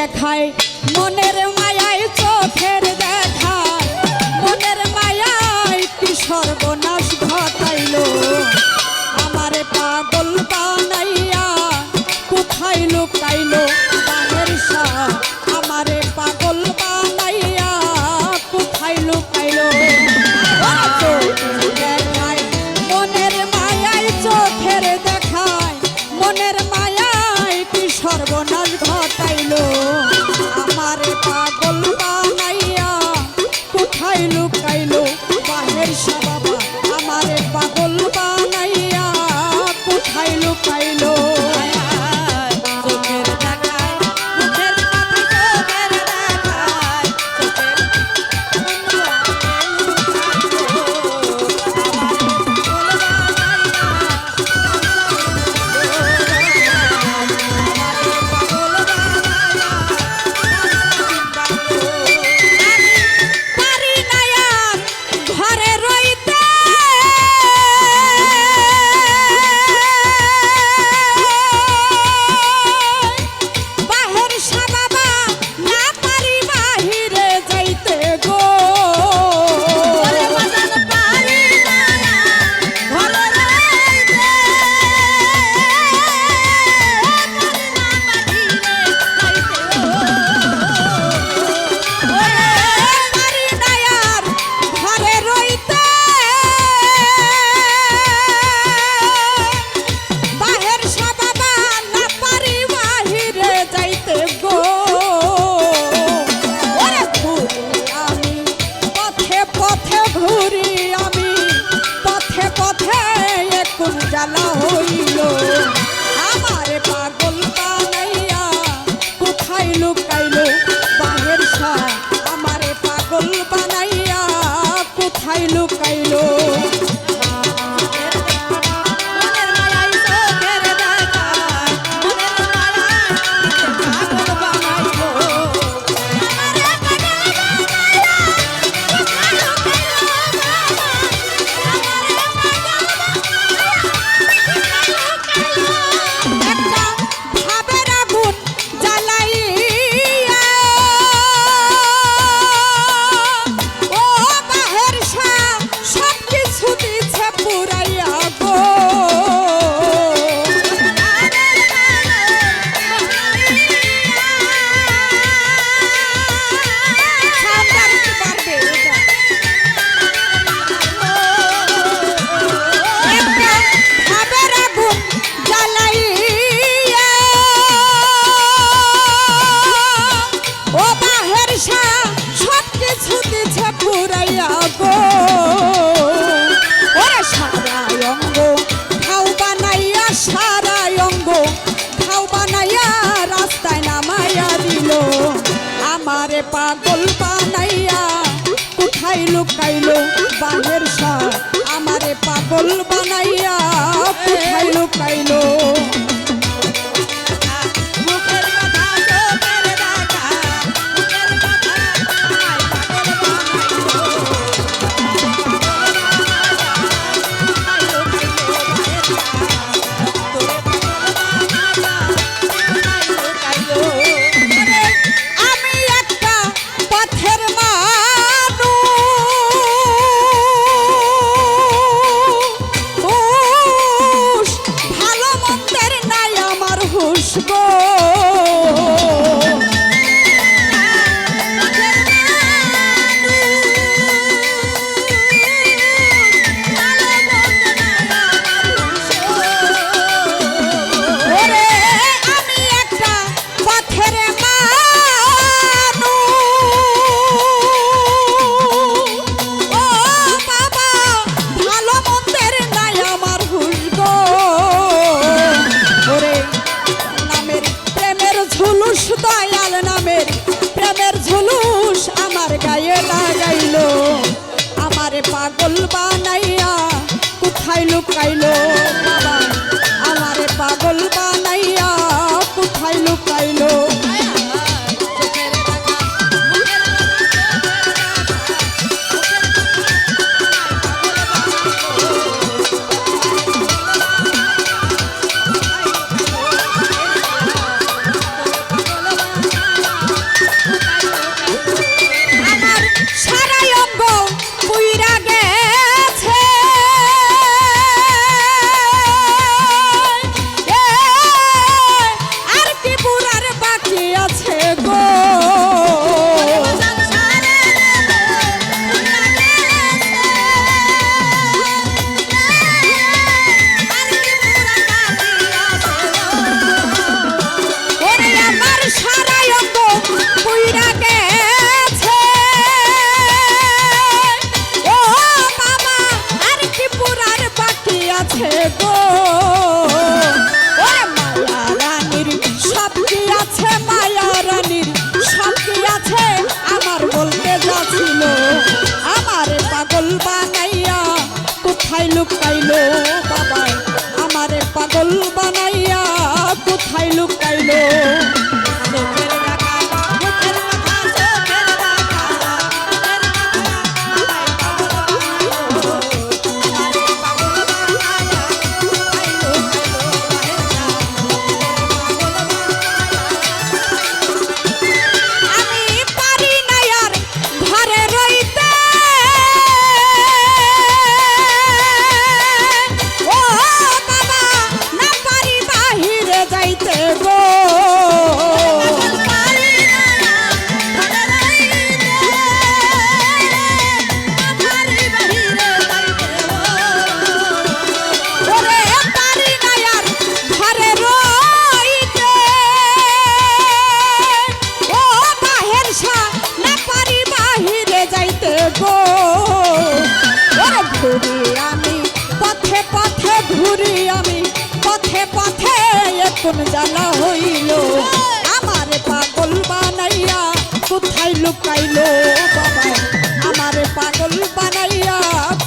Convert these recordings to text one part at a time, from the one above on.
দেখায়। মনের মায়ায় চোখের দেখায়। মনের মায়ায় কি সর্বনাশ ঘটাইল। আমার পাগল বানাইয়া কোথায় লুকাইল বানের শাহ আমারে পাগল বানাইয়া কোথায় লুকাইল? দেখায়। মনের মায়ায় চোখের দেখায়। মনের মায়ায় কি সর্বনাশ ঘট পাঠাইল বানের সা আমারে পাগল বানাইয়া পাঠাইল পাইল পাইলো লুকাইলো ঘুরি আমি, পথে পথে কোন জ্বালা হইল। আমার পাগল বানাইয়া কোথায় লুকাইলো বাবা? আমার পাগল বানাইয়া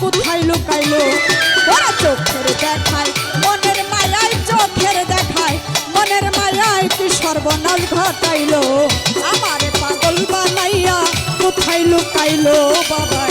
কোথায় লুকাইলো? ওরা চোখের দেখায়, মনের মায়ায় চোখের দেখায়, মনের মায়ায় কি সর্বনাশ ঘটাইলো? আমার পাগল বানাইয়া কোথায় লুকাইলো বাবা?